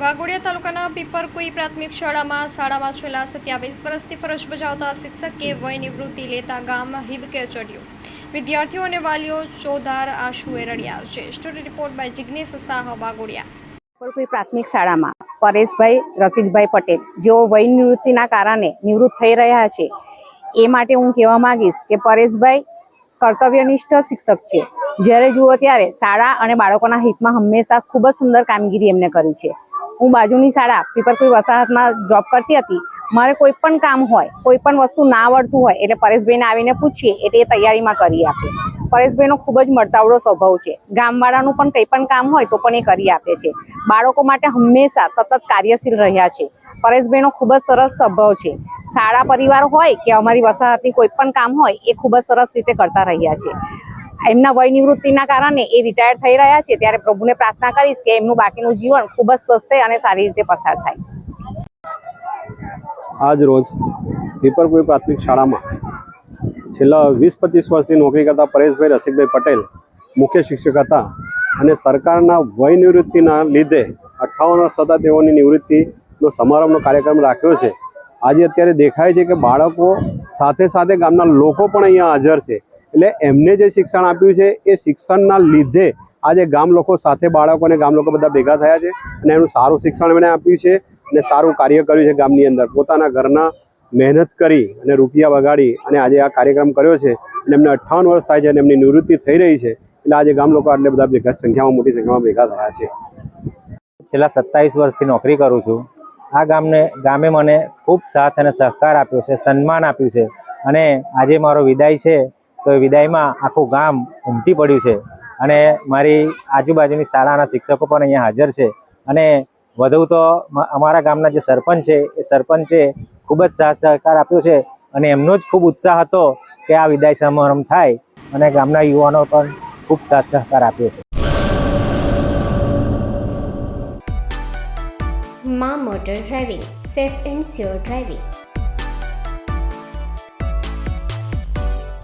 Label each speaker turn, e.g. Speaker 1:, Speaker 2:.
Speaker 1: વાઘોડિયા તાલુકાના પીપરકુઈ પ્રાથમિક શાળામાં શાળામાં છેલ્લા સત્યાવીસ વર્ષથી ફરજ બજાવતા શિક્ષકે વય નિવૃત્તિ લેતા ગામ હિબકે ચડ્યું. વિદ્યાર્થીઓ અને વાલીઓ ચોધાર આંસુએ રડ્યા. છે story report by Jignesh Shah, Waghodia.
Speaker 2: Piparkui કોઈ પ્રાથમિક શાળામાં પરેશભાઈ, રસિકભાઈ પટેલ જેઓ વય નિવૃત્તિના કારણે નિવૃત્ત થઈ રહ્યા છે, એ માટે હું કહેવા માંગીશ કે પરેશભાઈ કર્તવ્યનિષ્ઠ શિક્ષક છે. જ્યારે જુઓ ત્યારે શાળા અને બાળકોના હિતમાં હંમેશા ખૂબ જ સુંદર કામગીરી એમને કરી છે. હું બાજુની શાળા પીપરકુઈ વસાહતમાં જોબ કરતી હતી, મારે કોઈ પણ કામ હોય, કોઈ પણ વસ્તુ ના આવડતું હોય, એટલે પરેશભાઈને આવીને પૂછીએ, એટલે એ તૈયારીમાં કરી આપે. પરેશભાઈનો ખૂબ જ મળતાવડો સ્વભાવ છે. ગામવાળાનું પણ કંઈ પણ કામ હોય તો પણ એ કરી આપે છે. બાળકો માટે હંમેશા સતત કાર્યશીલ રહ્યા છે. પરેશભાઈનો ખૂબ જ સરસ સ્વભાવ છે. શાળા પરિવાર હોય કે અમારી વસાહતની કોઈ પણ કામ હોય, એ ખૂબ જ સરસ રીતે કરતા રહ્યા છે. એમના વય નિવૃત્તિના કારણે એ રિટાયર થઈ રહ્યા છે. ત્યારે પ્રભુને પ્રાર્થના કરીશ કે એમનું બાકીનું જીવન ખૂબ જ સ્વસ્થ અને સારી રીતે પસાર થાય.
Speaker 3: આજ રોજ પીપરકુઈ પ્રાથમિક શાળામાં છેલ્લા વીસ પચીસ વર્ષથી નોકરી કરતા પરેશભાઈ રસિકભાઈ પટેલ મુખ્ય શિક્ષક હતા અને સરકારના વય નિવૃત્તિના લીધે અઠ્ઠાવન વર્ષ થતાં તેઓની નિવૃત્તિનો સમારંભનો કાર્યક્રમ રાખ્યો છે. આજે અત્યારે દેખાય છે કે બાળકો સાથે સાથે ગામના લોકો પણ અહીંયા હાજર છે. એટલે એમને જે શિક્ષણ આપ્યું છે, એ શિક્ષણના લીધે આજે ગામ લોકો સાથે બાળકો અને ગામ લોકો બધા ભેગા થયા છે અને એનું સારું શિક્ષણ એમણે આપ્યું છે અને સારું કાર્ય કર્યું છે ગામની અંદર. પોતાના ઘરના મહેનત કરી અને રૂપિયા વગાડી અને આજે આ કાર્યક્રમ કર્યો છે અને એમને અઠ્ઠાવન વર્ષ થાય છે અને એમની નિવૃત્તિ થઈ રહી છે એટલે આજે ગામ લોકો આટલે બધા ભેગા સંખ્યામાં, મોટી સંખ્યામાં ભેગા થયા છે.
Speaker 4: છેલ્લા સત્તાવીસ વર્ષથી નોકરી કરું છું. આ ગામને, ગામે મને ખૂબ સાથ અને સહકાર આપ્યો છે, સન્માન આપ્યું છે અને આજે મારો વિદાય છે. તો એ વિદાયમાં આખું ગામ ઉમટી પડ્યું છે. અને મારી આજુબાજુની શાળાના શિક્ષકો પણ અહીંયા હાજર છે. અને વધુ તો અમારા ગામના જે સરપંચ છે, એ સરપંચે ખૂબ જ સાથ સહકાર આપ્યો છે અને એમનો જ ખૂબ ઉત્સાહ હતો કે આ વિદાય સમારંભ થાય અને ગામના યુવાનો પણ ખૂબ સાથ સહકાર આપ્યો છે.
Speaker 5: મા motor driving, safe and sure driving.